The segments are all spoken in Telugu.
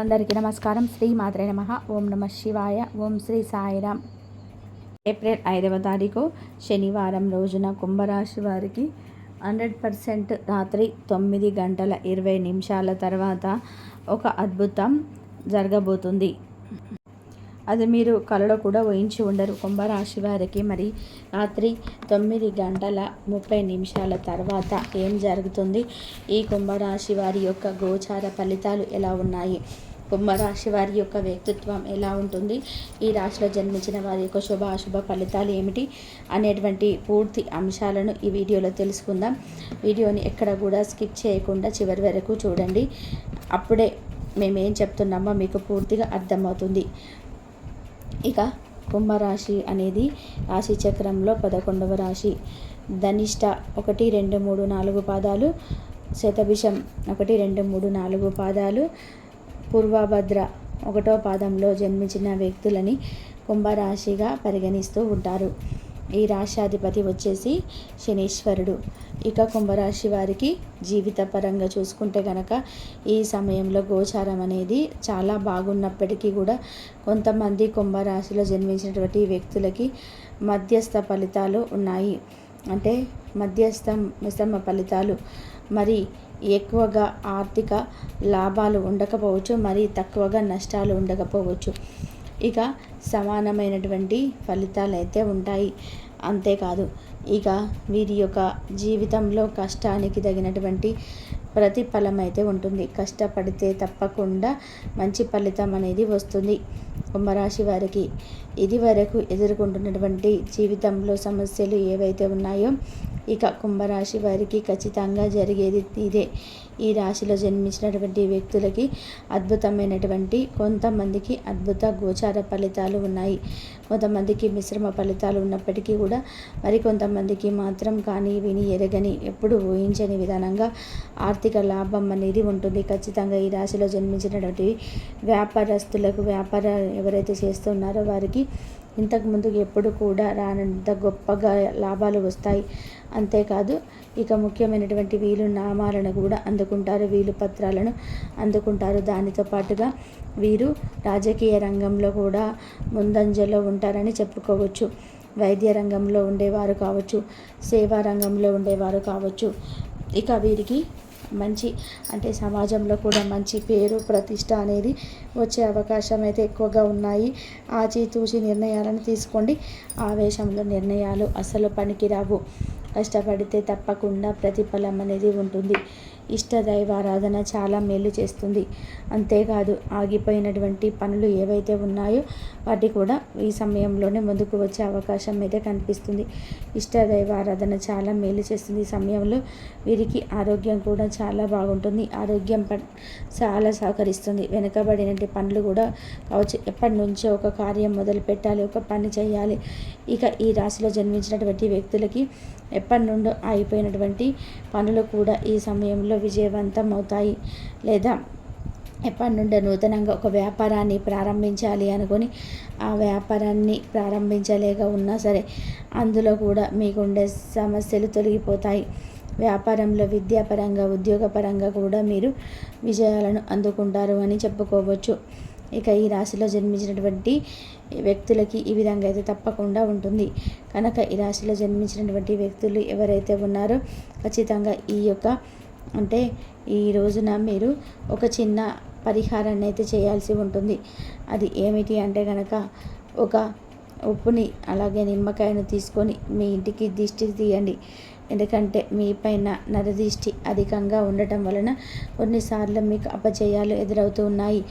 అందరికీ నమస్కారం. శ్రీ మాత్రే నమ. ఓం నమ శివాయ. ఓం శ్రీ సాయిరామ్. ఏప్రిల్ ఐదవ తారీఖు శనివారం రోజున కుంభరాశి వారికి హండ్రెడ్ పర్సెంట్ రాత్రి తొమ్మిది గంటల ఇరవై నిమిషాల తర్వాత ఒక అద్భుతం జరగబోతుంది. అది మీరు కలలో కూడా ఊహించి ఉండరు. కుంభరాశి వారికి మరి రాత్రి తొమ్మిది గంటల ముప్పై నిమిషాల తర్వాత ఏం జరుగుతుంది? ఈ కుంభరాశి వారి యొక్క గోచార ఫలితాలు ఎలా ఉన్నాయి? కుంభరాశి వారి యొక్క వ్యక్తిత్వం ఎలా ఉంటుంది? ఈ రాశిలో జన్మించిన వారి యొక్క శుభ అశుభ ఫలితాలు ఏమిటి? అనేటువంటి పూర్తి అంశాలను ఈ వీడియోలో తెలుసుకుందాం. వీడియోని ఎక్కడ కూడా స్కిప్ చేయకుండా చివరి వరకు చూడండి. అప్పుడే మేమేం చెప్తున్నామో మీకు పూర్తిగా అర్థమవుతుంది. ఇక కుంభరాశి అనేది రాశి చక్రంలో పదకొండవ రాశి. ధనిష్ట ఒకటి రెండు మూడు నాలుగు పాదాలు. శతభిషం ఒకటి రెండు మూడు నాలుగు పాదాలు. పూర్వభద్ర ఒకటో పాదంలో జన్మించిన వ్యక్తులని కుంభరాశిగా పరిగణిస్తూ ఉంటారు. ఈ రాశాధిపతి వచ్చేసి శనీశ్వరుడు. ఇక కుంభరాశి వారికి జీవిత పరంగా చూసుకుంటే కనుక ఈ సమయంలో గోచారం అనేది చాలా బాగున్నప్పటికీ కూడా కొంతమంది కుంభరాశిలో జన్మించినటువంటి వ్యక్తులకి మధ్యస్థ ఫలితాలు ఉన్నాయి. అంటే మధ్యస్థ మిశ్రమ ఫలితాలు మరి ఎక్కువగా ఆర్థిక లాభాలు ఉండకపోవచ్చు మరి తక్కువగా నష్టాలు ఉండకపోవచ్చు. ఇక సమానమైనటువంటి ఫలితాలు అయితే ఉంటాయి. అంతేకాదు ఇక వీరి యొక్క జీవితంలో కష్టానికి తగినటువంటి ప్రతిఫలం అయితే ఉంటుంది. కష్టపడితే తప్పకుండా మంచి ఫలితం అనేది వస్తుంది. కుంభరాశి వారికి ఇది వరకు ఎదుర్కొంటున్నటువంటి జీవితంలో సమస్యలు ఏవైతే ఉన్నాయో ఇక కుంభరాశి వారికి ఖచ్చితంగా జరిగేది ఇదే. ఈ రాశిలో జన్మించినటువంటి వ్యక్తులకి అద్భుతమైనటువంటి కొంతమందికి అద్భుత గోచార ఫలితాలు ఉన్నాయి. కొంతమందికి మిశ్రమ ఫలితాలు ఉన్నప్పటికీ కూడా మరి కొంతమందికి మాత్రం కానీ విని ఎరగని ఎప్పుడు ఊహించని విధానంగా ఆర్థిక లాభం అనేది ఉంటుంది. ఖచ్చితంగా ఈ రాశిలో జన్మించినటువంటి వ్యాపారస్తులకు వ్యాపార ఎవరైతే చేస్తున్నారో వారికి ఇంతకుముందు ఎప్పుడు కూడా రానంత గొప్పగా లాభాలు వస్తాయి. అంతేకాదు ఇక ముఖ్యమైనటువంటి వీలు నామాలను కూడా అందుకుంటారు వీలు పత్రాలను అందుకుంటారు. దానితో పాటుగా వీరు రాజకీయ రంగంలో కూడా ముందంజలో ఉంటారని చెప్పుకోవచ్చు. వైద్య రంగంలో ఉండేవారు కావచ్చు సేవా రంగంలో ఉండేవారు కావచ్చు. ఇక వీరికి మంచి అంటే సమాజంలో కూడా మంచి పేరు ప్రతిష్ట అనేది వచ్చే అవకాశం అయితే ఎక్కువగా ఉన్నాయి. ఆచితూచి నిర్ణయాలను తీసుకోండి. ఆవేశంలో నిర్ణయాలు అసలు పనికిరావు. కష్టపడితే తప్పకుండా ప్రతిఫలం అనేది ఉంటుంది. ఇష్ట దైవారాధన చాలా మేలు చేస్తుంది. అంతేకాదు ఆగిపోయినటువంటి పనులు ఏవైతే ఉన్నాయో వాటి కూడా ఈ సమయంలోనే ముందుకు వచ్చే అవకాశం అయితే కనిపిస్తుంది. ఇష్టదైవారాధన చాలా మేలు చేస్తుంది. ఈ సమయంలో వీరికి ఆరోగ్యం కూడా చాలా బాగుంటుంది. ఆరోగ్యం ప చాలా సహకరిస్తుంది. వెనుకబడినటువంటి పనులు కూడా కావచ్చు. ఎప్పటి నుంచో ఒక కార్యం మొదలు పెట్టాలి ఒక పని చేయాలి. ఇక ఈ రాశిలో జన్మించినటువంటి వ్యక్తులకి ఎప్పటి నుండో అయిపోయినటువంటి పనులు కూడా ఈ సమయంలో విజయవంతం అవుతాయి. లేదా ఎప్పటి నుండి నూతనంగా ఒక వ్యాపారాన్ని ప్రారంభించాలి అనుకొని ఆ వ్యాపారాన్ని ప్రారంభించలేక ఉన్నా సరే అందులో కూడా మీకుండే సమస్యలు తొలగిపోతాయి. వ్యాపారంలో విద్యాపరంగా ఉద్యోగపరంగా కూడా మీరు విజయాలను అందుకుంటారు అని చెప్పుకోవచ్చు. ఇక ఈ రాశిలో జన్మించినటువంటి వ్యక్తులకి ఈ విధంగా అయితే తప్పకుండా ఉంటుంది. కనుక ఈ రాశిలో జన్మించినటువంటి వ్యక్తులు ఎవరైతే ఉన్నారో ఖచ్చితంగా ఈ యొక్క అంటే ఈ రోజున మీరు ఒక చిన్న పరిహారాన్ని అయితే చేయాల్సి ఉంటుంది. అది ఏమిటి అంటే కనుక ఒక ఉప్పుని అలాగే నిమ్మకాయను తీసుకొని మీ ఇంటికి దిష్టి తీయండి. ఎందుకంటే మీ పైన నరదిష్టి అధికంగా ఉండటం వలన కొన్నిసార్లు మీకు అపజయాలు ఎదురవుతున్నాయి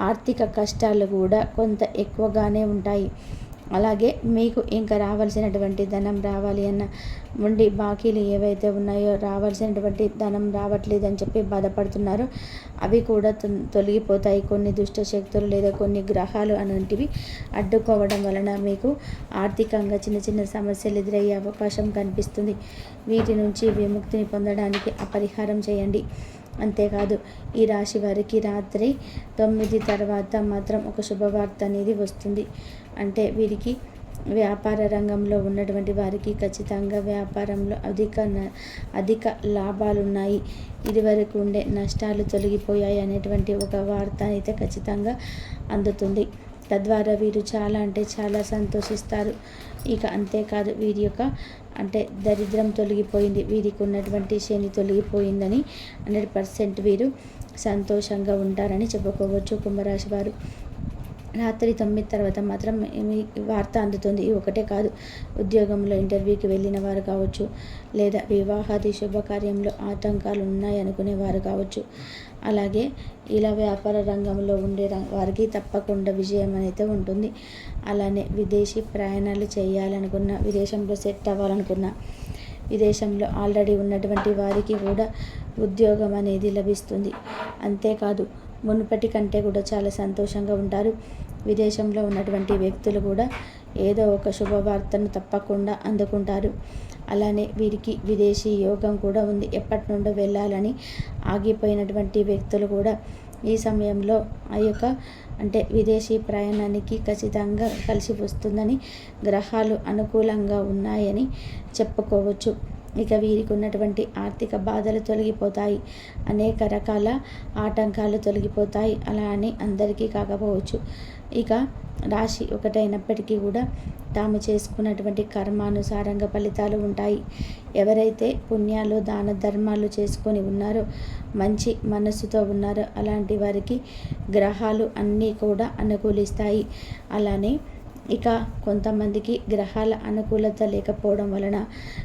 ఆర్థిక కష్టాలు కూడా కొంత ఎక్కువగానే ఉంటాయి. అలాగే మీకు ఇంకా రావాల్సినటువంటి ధనం రావాలి అన్న ఉండి బాకీలు ఏవైతే ఉన్నాయో రావాల్సినటువంటి ధనం రావట్లేదని చెప్పి బాధపడుతున్నారో. అవి కూడా తొలగిపోతాయి. కొన్ని దుష్ట శక్తులు లేదా కొన్ని గ్రహాలు అనేటివి అడ్డుకోవడం వలన మీకు ఆర్థికంగా చిన్న చిన్న సమస్యలు ఎదురయ్యే అవకాశం కనిపిస్తుంది. వీటి నుంచి విముక్తిని పొందడానికి అపరిహారం చేయండి. అంతేకాదు ఈ రాశి వారికి రాత్రి తొమ్మిది తర్వాత మాత్రం ఒక శుభవార్త అనేది వస్తుంది. అంటే వీరికి వ్యాపార రంగంలో ఉన్నటువంటి వారికి ఖచ్చితంగా వ్యాపారంలో అధిక న- అధిక లాభాలు ఉన్నాయి ఇదివరకు ఉండే నష్టాలు తొలగిపోయాయి అనేటువంటి ఒక వార్త అయితే ఖచ్చితంగా అందుతుంది. తద్వారా వీరు చాలా అంటే చాలా సంతోషిస్తారు. ఇక అంతేకాదు వీరి యొక్క అంటే దరిద్రం తొలగిపోయింది. వీరికి ఉన్నటువంటి శని తొలగిపోయిందని హండ్రెడ్ పర్సెంట్ వీరు సంతోషంగా ఉంటారని చెప్పుకోవచ్చు కుంభరాశి వారు. రాత్రి తొమ్మిది తర్వాత మాత్రం మీ వార్త అందుతుంది. ఇది ఒకటే కాదు ఉద్యోగంలో ఇంటర్వ్యూకి వెళ్ళిన వారు కావచ్చు లేదా వివాహాది శుభకార్యంలో ఆటంకాలు ఉన్నాయనుకునే వారు కావచ్చు. అలాగే ఇలా వ్యాపార రంగంలో ఉండే రం- వారికి తప్పకుండా విజయం అయితే ఉంటుంది. అలానే విదేశీ ప్రయాణాలు చేయాలనుకున్న విదేశంలో సెట్ అవ్వాలనుకున్న విదేశంలో ఆల్రెడీ ఉన్నటువంటి వారికి కూడా ఉద్యోగం అనేది లభిస్తుంది. అంతేకాదు మునుపటి కంటే కూడా చాలా సంతోషంగా ఉంటారు. విదేశంలో ఉన్నటువంటి వ్యక్తులు కూడా ఏదో ఒక శుభవార్తను తప్పకుండా అందుకుంటారు. అలానే వీరికి విదేశీ యోగం కూడా ఉంది. ఎప్పటి నుండో వెళ్ళాలని ఆగిపోయినటువంటి వ్యక్తులు కూడా ఈ సమయంలో ఆ యొక్క అంటే విదేశీ ప్రయాణానికి ఖచ్చితంగా కలిసి వస్తుందని గ్రహాలు అనుకూలంగా ఉన్నాయని చెప్పుకోవచ్చు. ఇక వీరికి ఉన్నటువంటి ఆర్థిక బాధలు తొలగిపోతాయి. అనేక రకాల ఆటంకాలు తొలగిపోతాయి. అలా అని అందరికీ కాకపోవచ్చు. ఇక రాశి ఒకటైనప్పటికీ కూడా తాము చేసుకున్నటువంటి కర్మానుసారంగా ఫలితాలు ఉంటాయి. ఎవరైతే పుణ్యాలు దాన ధర్మాలు చేసుకొని ఉన్నారో మంచి మనస్సుతో ఉన్నారో అలాంటి వారికి గ్రహాలు అన్నీ కూడా అనుకూలిస్తాయి. అలానే ఇక కొంతమందికి గ్రహాల అనుకూలత లేకపోవడం వలన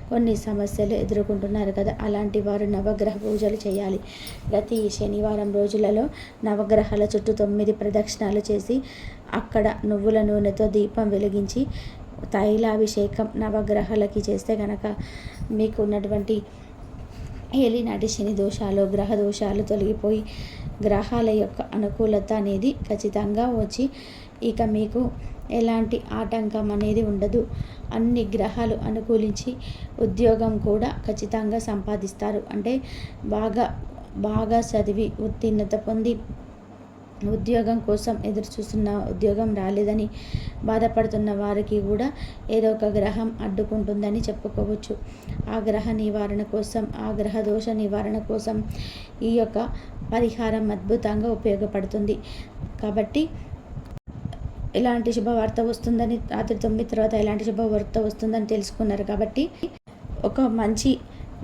కొన్ని సమస్యలు ఎదుర్కొంటున్నారు కదా. అలాంటి వారు నవగ్రహ పూజలు చేయాలి. ప్రతి శనివారం రోజులలో నవగ్రహాల చుట్టూ తొమ్మిది ప్రదక్షిణాలు చేసి అక్కడ నువ్వుల నూనెతో దీపం వెలిగించి తైలాభిషేకం నవగ్రహాలకి చేస్తే కనుక మీకు ఉన్నటువంటి ఏలినాటి శని దోషాలు గ్రహ దోషాలు తొలగిపోయి గ్రహాల యొక్క అనుకూలత అనేది ఖచ్చితంగా వచ్చి ఇక మీకు ఎలాంటి ఆటంకం అనేది ఉండదు. అన్ని గ్రహాలు అనుకూలించి ఉద్యోగం కూడా ఖచ్చితంగా సంపాదిస్తారు. అంటే బాగా బాగా చదివి ఉత్తీర్ణత పొంది ఉద్యోగం కోసం ఎదురు చూస్తున్న ఉద్యోగం రాలేదని బాధపడుతున్న వారికి కూడా ఏదో ఒక గ్రహం అడ్డుకుంటుందని చెప్పుకోవచ్చు. ఆ గ్రహ నివారణ కోసం ఆ గ్రహ దోష నివారణ కోసం ఈ యొక్క పరిహారం అద్భుతంగా ఉపయోగపడుతుంది. కాబట్టి ఎలాంటి శుభవార్త వస్తుందని రాత్రి తొమ్మిది తర్వాత ఎలాంటి శుభవార్త వస్తుందని తెలుసుకున్నారు కాబట్టి ఒక మంచి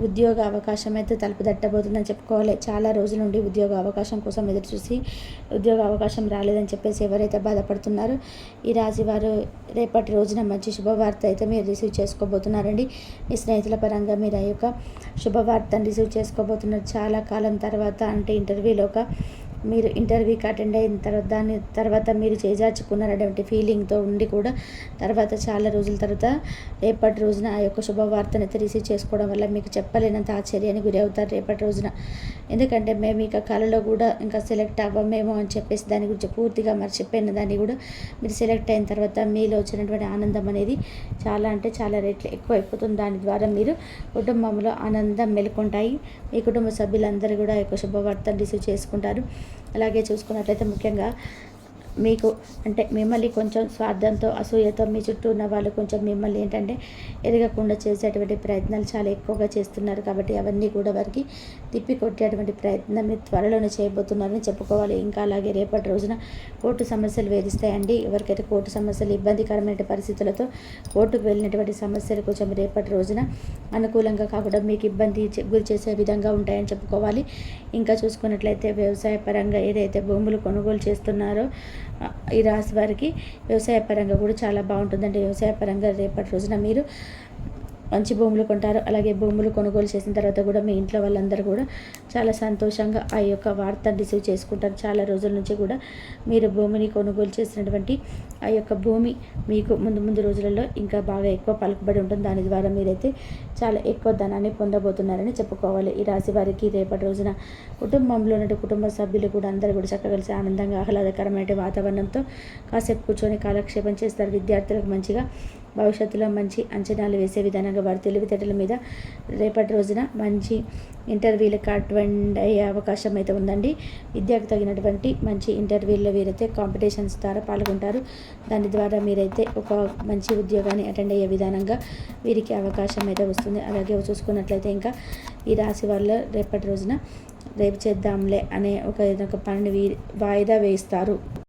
ఉద్యోగ అవకాశం అయితే తలుపు తట్టబోతుందని చెప్పుకోవాలి. చాలా రోజుల నుండి ఉద్యోగ అవకాశం కోసం ఎదురు చూసి ఉద్యోగ అవకాశం రాలేదని చెప్పేసి ఎవరైతే బాధపడుతున్నారో ఈ రాశి వారు రేపటి రోజున మంచి శుభవార్త అయితే మీరు రిసీవ్ చేసుకోబోతున్నారండి. మీ స్నేహితుల పరంగా మీరు ఆ యొక్క శుభవార్తను రిసీవ్ చేసుకోబోతున్నారు. చాలా కాలం తర్వాత అంటే ఇంటర్వ్యూలో ఒక మీరు ఇంటర్వ్యూకి అటెండ్ అయిన తర్వాత దాని తర్వాత మీరు చేజార్చుకున్నారనేటువంటి ఫీలింగ్తో ఉండి కూడా తర్వాత చాలా రోజుల తర్వాత రేపటి రోజున ఆ యొక్క శుభవార్తను అయితే రిసీవ్ చేసుకోవడం వల్ల మీకు చెప్పలేనంత ఆశ్చర్యానికి గురి అవుతారు రేపటి రోజున. ఎందుకంటే మేము ఇక కళలో కూడా ఇంకా సెలెక్ట్ అవ్వమేమో అని చెప్పేసి దాని గురించి పూర్తిగా మర్చిపోయిన దాన్ని కూడా మీరు సెలెక్ట్ అయిన తర్వాత మీలో వచ్చినటువంటి ఆనందం అనేది చాలా అంటే చాలా రేట్లు ఎక్కువ అయిపోతుంది దాని ద్వారా మీరు కుటుంబంలో ఆనందం మెలుకుంటాయి. మీ కుటుంబ సభ్యులందరూ కూడా ఆ యొక్క శుభవార్తను రిసీవ్ చేసుకుంటారు. అలాగే చూసుకున్నట్లయితే ముఖ్యంగా మీకు అంటే మిమ్మల్ని కొంచెం స్వార్థంతో అసూయతో మీ చుట్టూ ఉన్న వాళ్ళు కొంచెం మిమ్మల్ని ఏంటంటే ఎదగకుండా చేసేటువంటి ప్రయత్నాలు చాలా ఎక్కువగా చేస్తున్నారు కాబట్టి అవన్నీ కూడా వారికి తిప్పి కొట్టేటువంటి ప్రయత్నం మీరు త్వరలోనే చేయబోతున్నారని చెప్పుకోవాలి. ఇంకా అలాగే రేపటి రోజున కోర్టు సమస్యలు వేధిస్తాయండి. ఎవరికైతే కోర్టు సమస్యలు ఇబ్బందికరమైన పరిస్థితులతో కోర్టుకు వెళ్ళినటువంటి సమస్యలు కొంచెం రేపటి రోజున అనుకూలంగా కాకుండా మీకు ఇబ్బంది గురి చేసే విధంగా ఉంటాయని చెప్పుకోవాలి. ఇంకా చూసుకున్నట్లయితే వ్యవసాయ పరంగా ఏదైతే భూములు కొనుగోలు చేస్తున్నారో ఈ రాశి వారికి వ్యవసాయ పరంగా కూడా చాలా బాగుంటుందండి. వ్యవసాయ పరంగా రేపటి రోజున మీరు మంచి భూములు కొంటారు. అలాగే భూములు కొనుగోలు చేసిన తర్వాత కూడా మీ ఇంట్లో వాళ్ళందరూ కూడా చాలా సంతోషంగా ఆ యొక్క వార్త రిసీవ్ చేసుకుంటారు. చాలా రోజుల నుంచి కూడా మీరు భూమిని కొనుగోలు చేసినటువంటి ఆ యొక్క భూమి మీకు ముందు ముందు రోజులలో ఇంకా బాగా ఎక్కువ పలుకుబడి ఉంటుంది. దాని ద్వారా మీరైతే చాలా ఎక్కువ ధనాన్ని పొందబోతున్నారని చెప్పుకోవాలి. ఈ రాశి వారికి రేపటి రోజున కుటుంబంలో ఉన్న కుటుంబ సభ్యులు కూడా అందరూ కూడా చక్కగా కలిసి ఆనందంగా ఆహ్లాదకరమైన వాతావరణంతో కాసేపు కూర్చొని కాలక్షేపం చేస్తారు. విద్యార్థులకు మంచిగా భవిష్యత్తులో మంచి అంచనాలు వేసే విధానంగా వారి తెలివితేటల మీద రేపటి రోజున మంచి ఇంటర్వ్యూలకు అటెండ్ అయ్యే అవకాశం అయితే ఉందండి. విద్యకు తగినటువంటి మంచి ఇంటర్వ్యూల్లో వీరైతే కాంపిటీషన్స్ ద్వారా పాల్గొంటారు. దాని ద్వారా మీరైతే ఒక మంచి ఉద్యోగాన్ని అటెండ్ అయ్యే విధానంగా వీరికి అవకాశం అయితే వస్తుంది. అలాగే చూసుకున్నట్లయితే ఇంకా ఈ రాశి వాళ్ళు రేపటి రోజున రేపు చేద్దాంలే అనే ఒక ఏదో ఒక పనిని వీ వాయిదా వేస్తారు